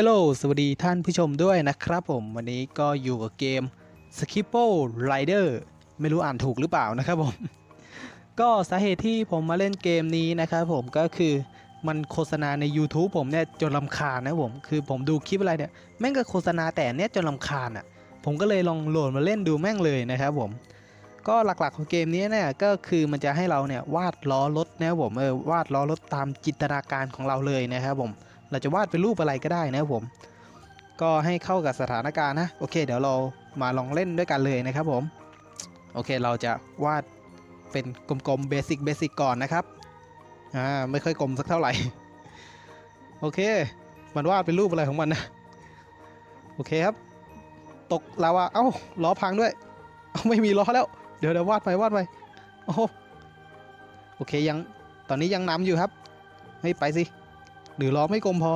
ฮลโหลสวัสดีท่านผู้ชมด้วยนะครับผม วันนี้ก็อยู่กับเกม s k i p p o Rider ไม่รู้อ่านถูกหรือเปล่านะครับผม ก็สาเหตุที่ผมมาเล่นเกมนี้นะครับผมก็คือมันโฆษณาใน YouTube ผมเนี่ยจนลำคาญนะผม คือผมดูคลิปอะไรเนี่ย แม่งก็โฆษณาแต่เนี้ยจนลำคาญอะ ผมก็เลยลองโหลดมาเล่นดูแม่งเลยนะครับผม ก็หลักๆของเกมนี้เนี่ยก็คือมันจะให้เราเนี่ยวาดล้อรถนะครับผมเออวาดล้อรถตามจินตนาการของเราเลยนะครับผม เราจะวาดเป็นรูปอะไรก็ได้นะครับผม ก็ให้เข้ากับสถานการณ์นะ โอเค เดี๋ยวเรามาลองเล่นด้วยกันเลยนะครับผม โอเค เราจะวาดเป็นกลมๆเบสิกเบสิกก่อนนะครับ อ่า ไม่ค่อยกลมสักเท่าไหร่ โอเค มันวาดเป็นรูปอะไรของมันนะ โอเคครับ ตกลาวา เอ้า ล้อพังด้วย ไม่มีล้อแล้ว เดี๋ยวเดี๋ยววาดไปวาดไป โอ้โหโอเคยัง ตอนนี้ยังนำอยู่ครับ เฮ้ยไปสิ หรือล้อไม่กลมพอ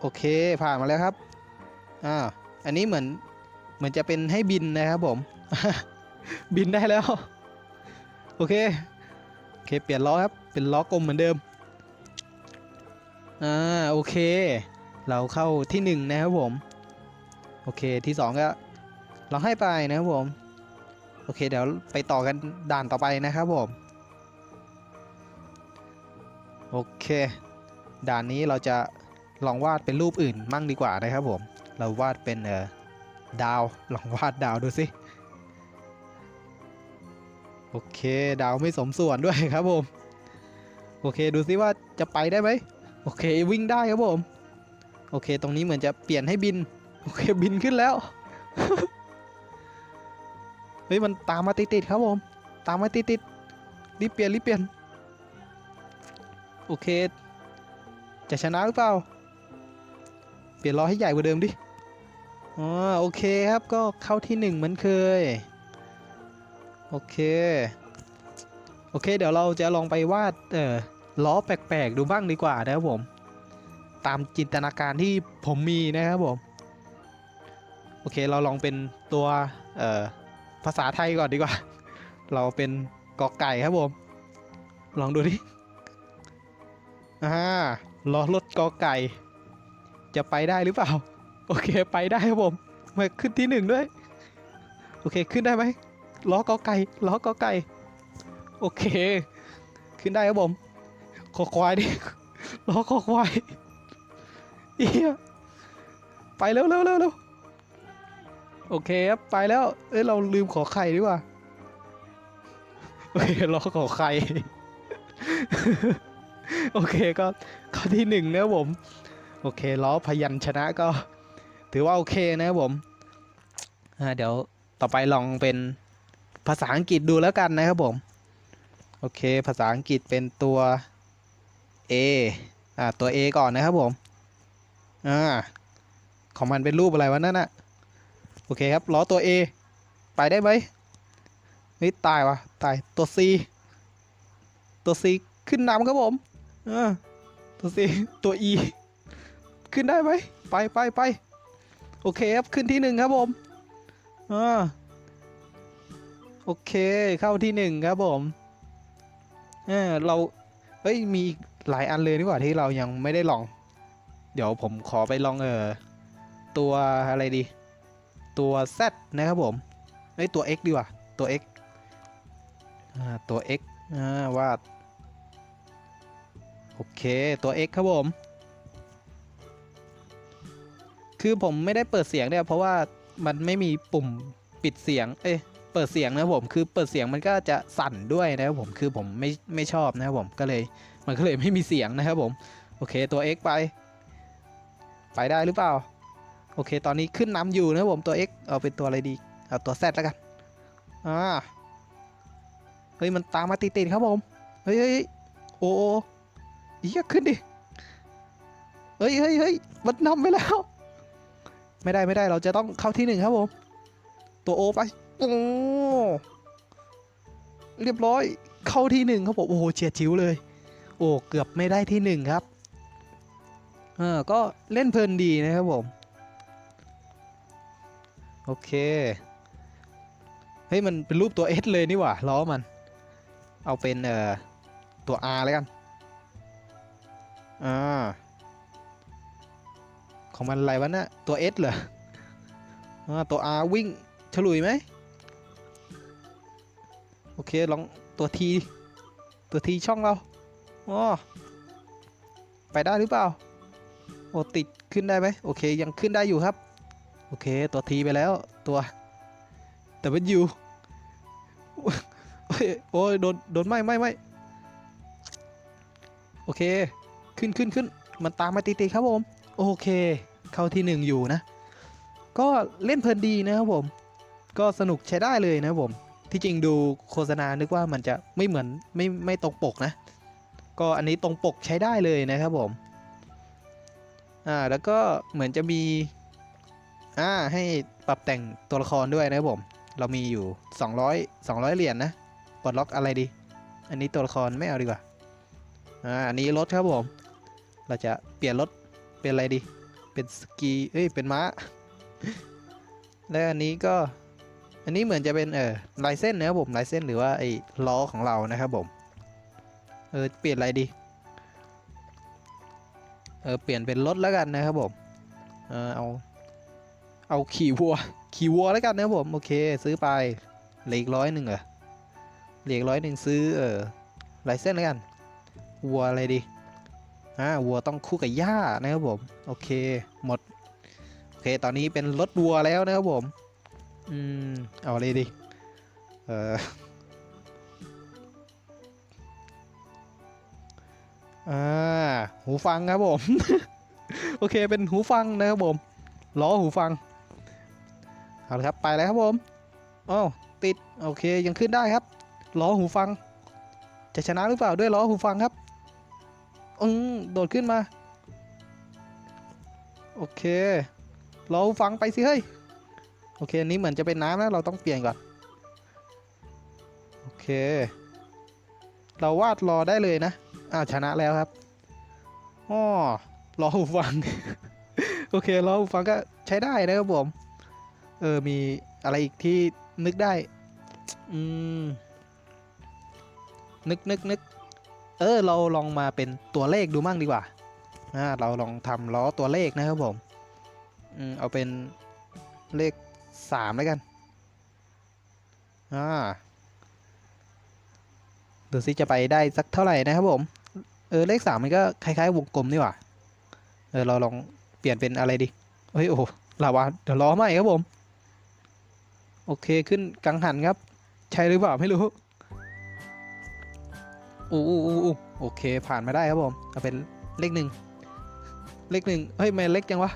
โอเคผ่านมาแล้วครับอ่าอันนี้เหมือนเหมือนจะเป็นให้บินนะครับผม บินได้แล้ว โอเคโอเค เปลี่ยนล้อครับ เป็นล้อกลมเหมือนเดิมอ่าโอเค เราเข้าที่หนึ่งนะครับผม โอเคที่สองก็เราให้ไปนะครับผม โอเค เดี๋ยวไปต่อกันด่านต่อไปนะครับผม โอเค ด่านนี้เราจะลองวาดเป็นรูปอื่นมั่งดีกว่านะครับผม เราวาดเป็นเอ่อดาว ลองวาดดาวดูสิโอเค ดาวไม่สมส่วนด้วยครับผม โอเค ดูสิว่าจะไปได้ไหม โอเค วิ่งได้ครับผม โอเค ตรงนี้เหมือนจะเปลี่ยนให้บิน โอเค บินขึ้นแล้ว เฮ้ย มันตามมาติดๆครับผม ตามมาติดๆรีบเปลี่ยนรีบเปลี่ยน โอเค จะชนะหรือเปล่า เปลี่ยนล้อให้ใหญ่กว่าเดิมดิ อ๋อ โอเคครับก็เข้าที่หนึ่งเหมือนเคย โอเค โอเค เดี๋ยวเราจะลองไปวาด เออล้อแปลกๆ ดูบ้างดีกว่านะครับผม ตามจินตนาการที่ผมมีนะครับผม โอเคเราลองเป็นตัวเออภาษาไทยก่อนดีกว่า เราเป็นกอไก่ครับผม ลองดูดิ อ่าล้อรถกอไก่ จะไปได้หรือเปล่า โอเคไปได้ครับผมมาขึ้นที่หนึ่งด้วย โอเคขึ้นได้ไหมล้อกอไก่ล้อกอไก่ โอเค ขึ้นได้ครับผมคอควายดิล้อคอควายเอียไปเร็วเร็วเร็วเร็วโอเคครับไปแล้วเอ้ยเราลืมขอไข่ดีกว่าโอเคล้อขอไข่ โอเคก็ข้อที่หนึ่งนะผม โอเคล้อพยัญชนะก็ ถือว่าโอเคนะผมเดี๋ยวต่อไปลองเป็นภาษาอังกฤษดูแล้วกันนะครับผม โอเค ภาษาอังกฤษเป็นตัว A อ่าตัว A ก่อนนะครับผมอ่าของมันเป็นรูปอะไรวะนั่นน่ะโอเคครับล้อตัว A ไปได้ไหมเฮ้ยตายวะตายตัว C ตัว C ขึ้นนำครับผม อ่าตัว C ตัว E ขึ้นได้ไหมไปไปไปโอเคครับขึ้นที่หนึ่งครับผมอ่าโอเคเข้าที่หนึ่งครับผมเออเราเอ้ยมีอีกหลายอันเลยนี่หว่าที่เรายังไม่ได้ลอง เดี๋ยวผมขอไปลองเออตัวอะไรดี ตัว Z นะครับผมเอ้ยตัว X ดีกว่าตัว X อ่าตัว X อ่าวาด โอเคตัว X ครับผม คือผมไม่ได้เปิดเสียงเนี่ยเพราะว่ามันไม่มีปุ่มปิดเสียง เอ้เปิดเสียงนะครับผมคือเปิดเสียงมันก็จะสั่นด้วยนะครับผมคือผมไม่ไม่ชอบนะครับผมก็เลยมันก็เลยไม่มีเสียงนะครับผม โอเคตัว X ไป ไปได้หรือเปล่า โอเค ตอนนี้ขึ้นนำอยู่นะครับผมตัว X เอาเป็นตัวอะไรดีเอาตัว Z แล้วกันอ่าเฮ้ยมันตามมาติดๆครับผมเฮ้ยเฮ้ยโอ้ โอ้อีกขึ้นดิ เฮ้ยเฮ้ยเฮ้ยมันนำไปแล้ว ไม่ได้ไม่ได้เราจะต้องเข้าที่หนึ่งครับผม ตัวโอไป โอ้ เรียบร้อย เข้าที่หนึ่งครับผม โอ้โหเฉียดชิวเลย โอ้ เกือบไม่ได้ที่หนึ่งครับ เออ ก็เล่นเพลินดีนะครับผม โอเค เฮ้ย มันเป็นรูปตัว S เลยนี่หว่าล้อมัน เอาเป็นเอ่อตัว R แล้วกัน อ่า ของมันอะไรวะน่ะตัว S เหรออ่าตัว R วิ่งฉลุยไหม โอเค ลองตัว T ตัว T ช่องเราอ๋อไปได้หรือเปล่า โอติดขึ้นได้ไหมโอเค ยังขึ้นได้อยู่ครับ โอเค ตัว T ไปแล้วตัว W โอ้ยโอ้ยโดน โดนไหมไหมไหมโอเค ขึ้นขึ้นขึ้นมันตามมาติดๆครับผม โอเค เข้าที่หนึ่งอยู่นะ ก็เล่นเพลินดีนะครับผม ก็สนุกใช้ได้เลยนะครับผม ที่จริงดูโฆษณานึกว่ามันจะไม่เหมือนไม่ไม่ตรงปกนะ ก็อันนี้ตรงปกใช้ได้เลยนะครับผม อ่าแล้วก็เหมือนจะมี อ่าให้ปรับแต่งตัวละครด้วยนะครับผม เรามีอยู่ 200 200 เหรียญนะปลดล็อกอะไรดี อันนี้ตัวละครไม่เอาดีกว่า อ่าอันนี้รถครับผม เราจะเปลี่ยนรถเป็นอะไรดี เป็นสกีเอ้ยเป็นม้า แล้วอันนี้ก็ อันนี้เหมือนจะเป็นเออลายเส้นนะครับผมลายเส้นหรือว่าไอ้ล้อของเรานะครับผมเออเปลี่ยนอะไรดีเออเปลี่ยนเป็นรถแล้วกันนะครับผมเออเอาเอาขี่วัวขี่วัวแล้วกันนะครับผมโอเค ซื้อไปเหลืออีกร้อยหนึ่งเหรอเหลืออีกร้อยหนึ่งซื้อเออลายเส้นแล้วกันวัวอะไรดี อ่าวัวต้องคู่กับหญ้านะครับผมโอเคหมดโอเคตอนนี้เป็นรถวัวแล้วนะครับผมอืมเอาอะไรดีเอออ่าหูฟังครับผม โอเคเป็นหูฟังนะครับผมล้อหูฟังเอาละครับไปแล้วครับผมอ้าวติดโอเคยังขึ้นได้ครับล้อหูฟัง จะชนะหรือเปล่าด้วยล้อหูฟังครับ อืมโดดขึ้นมา โอเคล้อหูฟังไปสิเฮ้ย โอเคอันนี้เหมือนจะเป็นน้ำนะ เราต้องเปลี่ยนก่อน โอเค เราวาดรอได้เลยนะอ้าวชนะแล้วครับอ้อล้อฟัง โอเคล้อฟังก็ใช้ได้นะครับผม เออ มีอะไรอีกที่นึกได้ อืม นึกนึกนึก เออเราลองมาเป็นตัวเลขดูมั่งดีกว่าอาเราลองทำล้อตัวเลขนะครับผมอืมเอาเป็นเลขสามแล้วกันอ่าดูซิจะไปได้สักเท่าไหร่นะครับผม เออเลขสามมันก็คล้ายๆวงกลมนี่หว่า เออเราลองเปลี่ยนเป็นอะไรดีเฮ้ยโอ้ลาวาเดี๋ยวล้อใหม่ครับผม โอเคขึ้นกังหันครับ ใช่หรือเปล่าไม่รู้ อู้อู้อู้อู้โอเค ผ่านมาได้ครับผมเอาเป็นเลขหนึ่งเลขหนึ่งเฮ้ยไม่เล็กจังวะ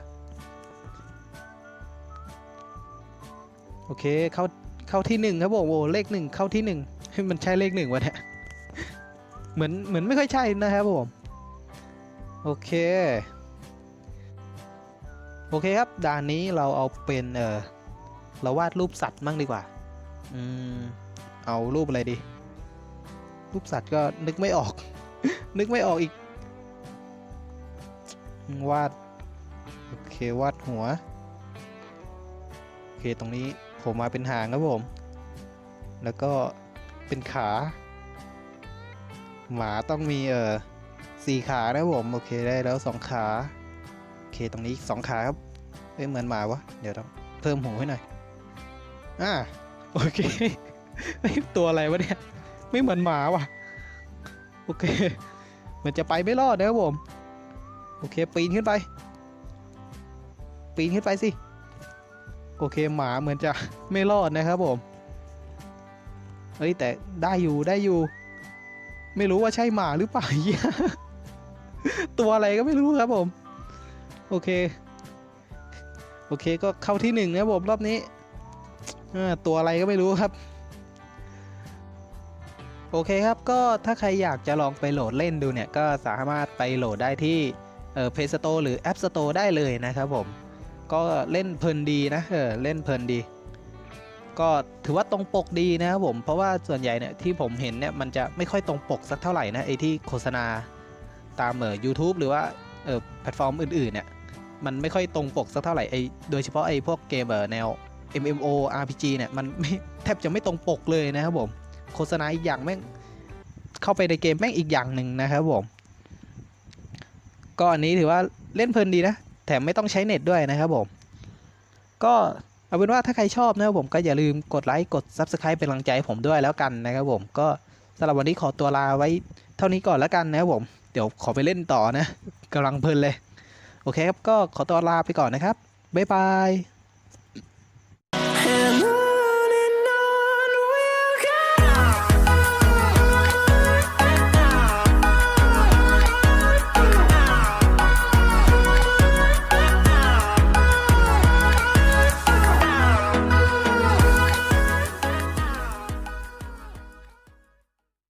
โอเค เข้า เข้าที่หนึ่งครับผมโอ้เลขหนึ่งเข้าที่หนึ่งเฮ้ยมันใช่เลขหนึ่งวะเนี่ย เหมือน เหมือนไม่ค่อยใช่นะครับผม โอเค โอเคครับ ด่านนี้เราเอาเป็น เออเราวาดรูปสัตว์มั่งดีกว่า อืม เอารูปอะไรดี รูปสัตว์ก็นึกไม่ออก นึกไม่ออกอีก วาด โอเค วาดหัว โอเค ตรงนี้ผมมาเป็นหางครับผม แล้วก็เป็นขา หมาต้องมีเอ่อสี่ขานะผม โอเคได้แล้วสองขา โอเค ตรงนี้อีกสองขาครับเอ้เหมือนหมาวะ เดี๋ยวต้องเพิ่มหูให้หน่อย อ่า โอเค ตัวอะไรวะเนี่ย ไม่เหมือนหมาว่ะ โอเคเหมือนจะไปไม่รอดนะครับผม โอเค ปีนขึ้นไป ปีนขึ้นไปสิ โอเค หมาเหมือนจะไม่รอดนะครับผม เฮ้ย แต่ได้อยู่ได้อยู่ ไม่รู้ว่าใช่หมาหรือเปล่าตัวอะไรก็ไม่รู้ครับผม โอเค โอเคก็เข้าที่หนึ่งนะครับผมรอบนี้ตัวอะไรก็ไม่รู้ครับ โอเคครับก็ถ้าใครอยากจะลองไปโหลดเล่นดูเนี่ย ก็สามารถไปโหลดได้ที่เออ Play Store หรือ App Store ได้เลยนะครับผม ก็เล่นเพลินดีนะเออเล่นเพลินดี ก็ถือว่าตรงปกดีนะครับผม เพราะว่าส่วนใหญ่เนี่ยที่ผมเห็นเนี่ยมันจะไม่ค่อยตรงปกสักเท่าไหร่นะไอที่โฆษณาตามเอ่อ YouTube หรือว่าเออแพลตฟอร์มอื่นๆเนี่ยมันไม่ค่อยตรงปกสักเท่าไหร่ไอโดยเฉพาะไอพวกเกมเออแนว MMO RPG เนี่ยมันแทบจะไม่ตรงปกเลยนะครับผม โฆษณาอีกอย่างแม่งเข้าไปในเกมแม่งอีกอย่างหนึ่งนะครับผม ก็อันนี้ถือว่าเล่นเพลินดีนะ แถมไม่ต้องใช้เน็ตด้วยนะครับผม ก็เอาเป็นว่าถ้าใครชอบนะครับผมก็อย่าลืมกดไลค์กด Subscribe เป็นกำลังใจผมด้วยแล้วกันนะครับผมก็สำหรับวันนี้ขอตัวลาไว้เท่านี้ก่อนแล้วกันนะครับผม เดี๋ยวขอไปเล่นต่อนะกำลังเพลินเลย โอเคครับก็ขอตัวลาไปก่อนนะครับบ๊ายบาย